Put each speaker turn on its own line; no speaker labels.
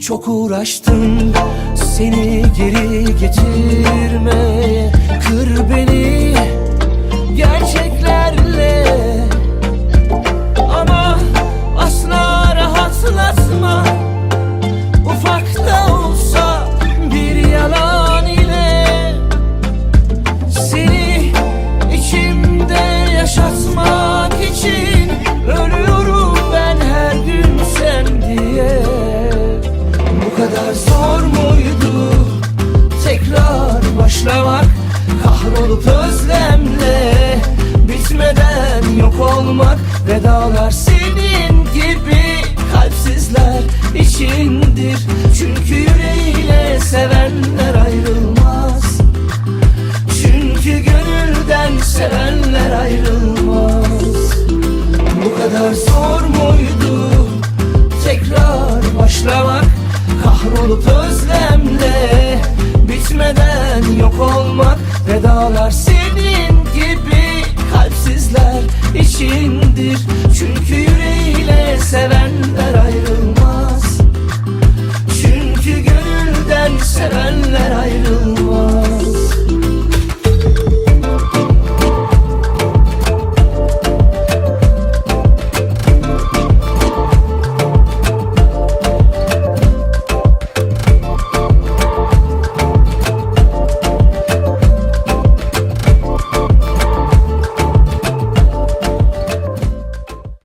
Çok uğraştım seni geri getirmeye kadar zor muydu? Tekrar başlamak Kahrolup özlemle bitmeden yok olmak. Vedalar senin gibi kalpsizler içindir. Çünkü yüreğiyle sevenler ayrılmaz. Çünkü gönülden sevenler ayrılmaz. Bu kadar zor muydu Kahrolup özlemle bitmeden yok olmak Vedalar senin gibi kalpsizler içindir. Çünkü